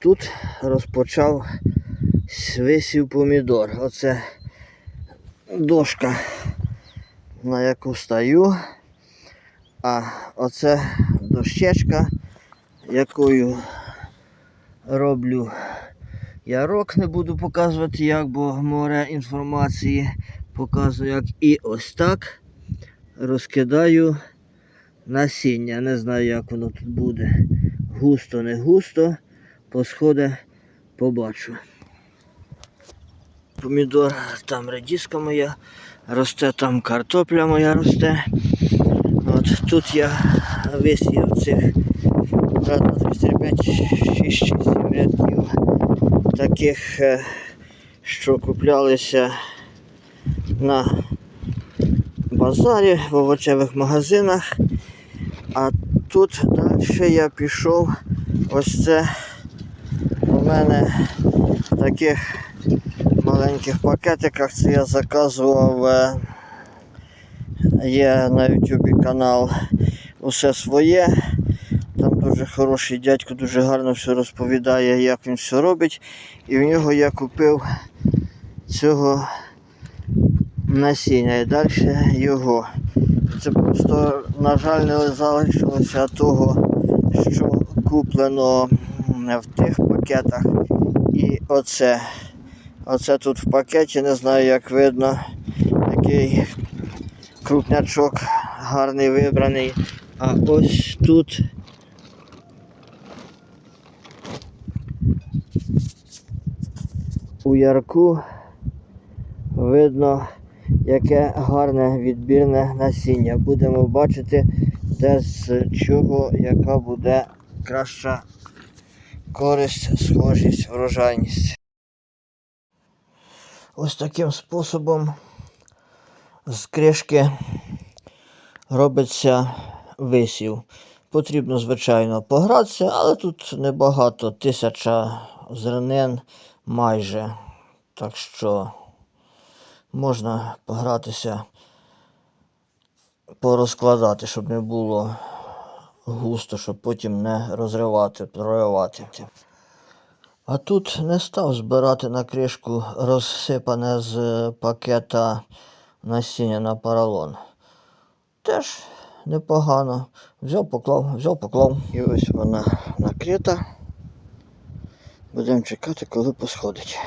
тут розпочав висів помідор. Оце дошка, на яку стою. А оце дощечка, якою роблю ярок. Не буду показувати, як, бо море інформації показую, як і ось так розкидаю насіння. Не знаю, як воно тут буде. Густо, не густо. Посходи побачу. Помідор, там редіска моя росте, там картопля моя росте. От тут я висів цих раз, два, три, чотири, п'ять, шість, шість, сім рядків таких, е, що куплялися на базарі, в овочевих магазинах. А тут далі я пішов. Ось це мене в таких маленьких пакетиках. Це я заказував. е, Є на YouTube канал Усе своє. Там дуже хороший дядько, дуже гарно все розповідає, як він все робить. І в нього я купив цього насіння і далі його. Це просто, на жаль, не залишилося того, що куплено в тих пакетах. І оце. Оце тут в пакеті, не знаю, як видно, такий крупнячок гарний вибраний. А ось тут у ярку видно, яке гарне відбірне насіння. Будемо бачити, де з чого, яка буде краща користь, схожість, врожайність. Ось таким способом з кришки робиться висів. Потрібно, звичайно, погратися, але тут небагато, тисяча зернин майже. Так що можна погратися, порозкладати, щоб не було густо, щоб потім не розривати, проривати. А тут не став збирати на кришку розсипане з пакета насіння на поролон. Теж непогано. Взяв, поклав, взяв, поклав. І ось вона накрита. Будемо чекати, коли посходить.